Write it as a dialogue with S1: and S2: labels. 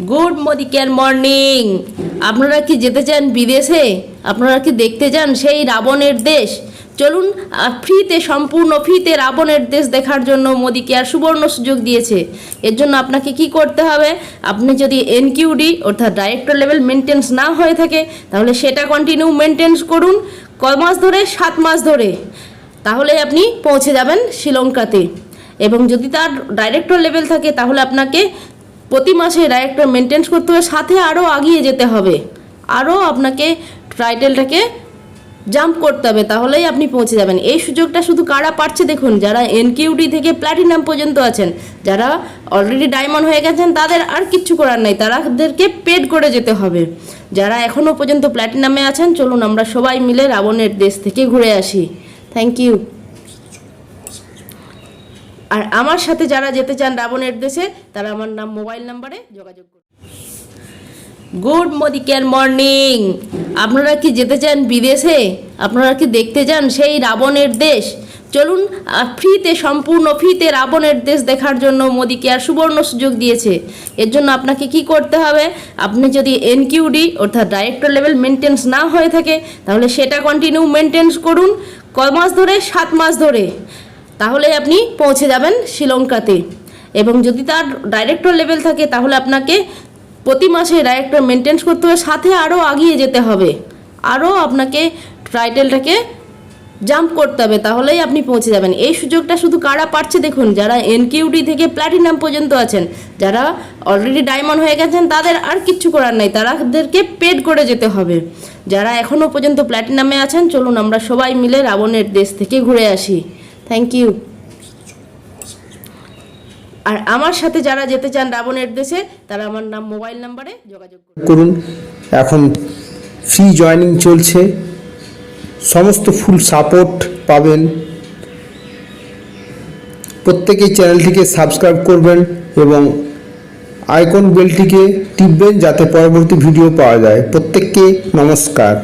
S1: Good Modi care morning. আপনারা কি যেতে চান বিদেশে? আপনারা কি দেখতে চান সেই রাবণের দেশ? চলুন ফ্রিতে, সম্পূর্ণ ফ্রিতে রাবণের দেশ দেখার জন্য মোদি কেয়ার সুবর্ণ সুযোগ দিয়েছে। এর জন্য আপনাকে কি করতে হবে? আপনি যদি এনকিউডি, অর্থাৎ ডাইরেক্টর লেভেল মেনটেন্স না হয়ে থাকে, তাহলে সেটা কন্টিনিউ মেনটেন্স করুন ক মাস ধরে? সাত মাস ধরে। তাহলে আপনি পৌঁছে যাবেন শ্রীলঙ্কাতে। এবং যদি তার ডাইরেক্টর লেভেল থাকে, তাহলে আপনাকে প্রতি মাসে ডাইরেক্টর মেনটেন্স করতে হবে, সাথে আরও আগিয়ে যেতে হবে। আরও আপনাকে টাইটেলটাকে জাম্প করতে হবে, তাহলেই আপনি পৌঁছে যাবেন। এই সুযোগটা শুধু কারা পাচ্ছে দেখুন, যারা এনকিউডি থেকে প্ল্যাটিনাম পর্যন্ত আছেন, যারা অলরেডি ডায়মন্ড হয়ে গেছেন, তাদের আর কিচ্ছু করার নাই তাদেরকে পেড করে যেতে হবে। যারা এখনও পর্যন্ত প্ল্যাটিনামে আছেন, চলুন আমরা সবাই মিলে রাবণের দেশ থেকে ঘুরে আসি। থ্যাংক ইউ আর আমার সাথে যারা যেতে চান রাবণের দেশে, তারা আমার নাম, মোবাইল নাম্বারে যোগাযোগ করুন। Good Modi care morning. আপনারা কি যেতে চান বিদেশে? আপনারা কি দেখতে চান সেই রাবণের দেশ? চলুন ফ্রিতে, সম্পূর্ণ ফ্রিতে রাবণের দেশ দেখার জন্য মোদি কেয়ার সুবর্ণ সুযোগ দিয়েছে। এর জন্য আপনাকে কি করতে হবে? আপনি যদি এনকিউডি, অর্থাৎ ডাইরেক্টর লেভেল মেনটেন্স না হয়ে থাকে, তাহলে সেটা কন্টিনিউ মেনটেন্স করুন। ক মাস ধরে? সাত মাস ধরে। তাহলে আপনি পৌঁছে যাবেন শ্রীলঙ্কাতে। এবং যদি তার ডাইরেক্টর লেভেল থাকে, তাহলে আপনাকে প্রতি মাসে ডাইরেক্টর মেনটেন্স করতে হবে, সাথে আরও আগিয়ে যেতে হবে। আরও আপনাকে টাইটেলটাকে জাম্প করতে হবে, তাহলেই আপনি পৌঁছে যাবেন। এই সুযোগটা শুধু কারা পাচ্ছে দেখুন, যারা এনকিউডি থেকে প্ল্যাটিনাম পর্যন্ত আছেন, যারা অলরেডি ডায়মন্ড হয়ে গেছেন, তাদের আর কিচ্ছু করার নাই। তাদেরকে পেড করে যেতে হবে। যারা এখনও পর্যন্ত প্ল্যাটিনামে আছেন, চলুন আমরা সবাই মিলে রাবণের দেশ থেকে ঘুরে আসি। থ্যাংক ইউ আর আমার সাথে যারা যেতে চান রাবণের দেশে, তারা আমার নাম মোবাইল নাম্বারে যোগাযোগ
S2: করুন। এখন ফ্রি জয়েনিং চলছে। সমস্ত ফুল সাপোর্ট পাবেন। প্রত্যেকেই চ্যানেলটিকে সাবস্ক্রাইব করবেন এবং আইকন বেলটিকে টিপবেন যাতে পরবর্তী ভিডিও পাওয়া যায়। প্রত্যেককে নমস্কার।